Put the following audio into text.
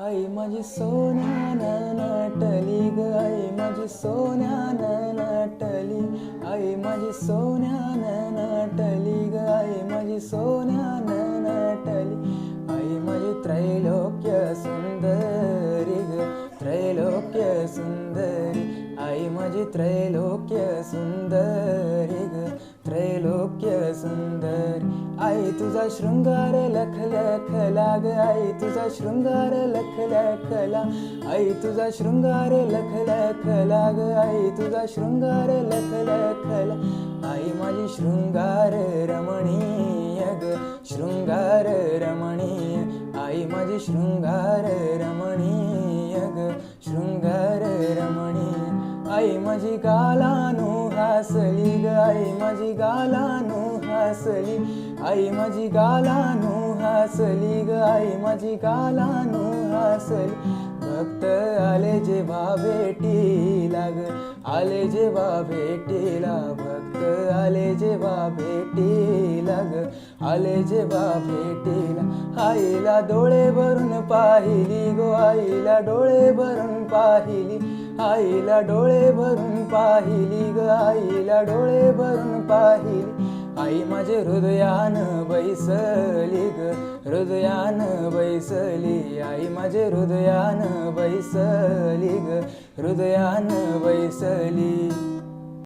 आई माझी सोन्यानं नटली ग आई माझी सोन्यानं नटली आई माझी सोन्यानं नटली ग आई माझी सोन्यानं नटली आई माझी त्रैलोक्य सुंदरी ग त्रैलोक्य सुंदरी आई माझी त्रैलोक्य सुंदरी ग त्रैलोक्य सुंदर. आई तुझा शृंगार लख लख लाग. आई तुझा शृंगार लख लखला आई तुझा शृंगार लख लख लाग. आई तुझा शृंगार लख लखला आई माझी शृंगार रमणीय ग. शृंगार रमणीय. आई माझी शृंगार रमणीय ग. शृंगार रमणीय. आई माझी गालानो हसली ग. आई माझी गालानो हसली. आई माझी गालानू हसली ग. आई माझी गालानू हसली. भक्त आले जेव्हा भेटीला ग. आले जेव्हा भेटीला भक्त आले जेव्हा भेटीला ग. आले जेव्हा भेटीला. आईला डोळे भरून पाहिली गो. आईला डोळे भरून पाहिली. आईला डोळे भरून पाहिली ग. आईला डोळे भरून पाहिली. आई माझे हृदयान बैसली ग हृदयान बैसली. आई माझे हृदयान बैसली ग हृदयान बैसली.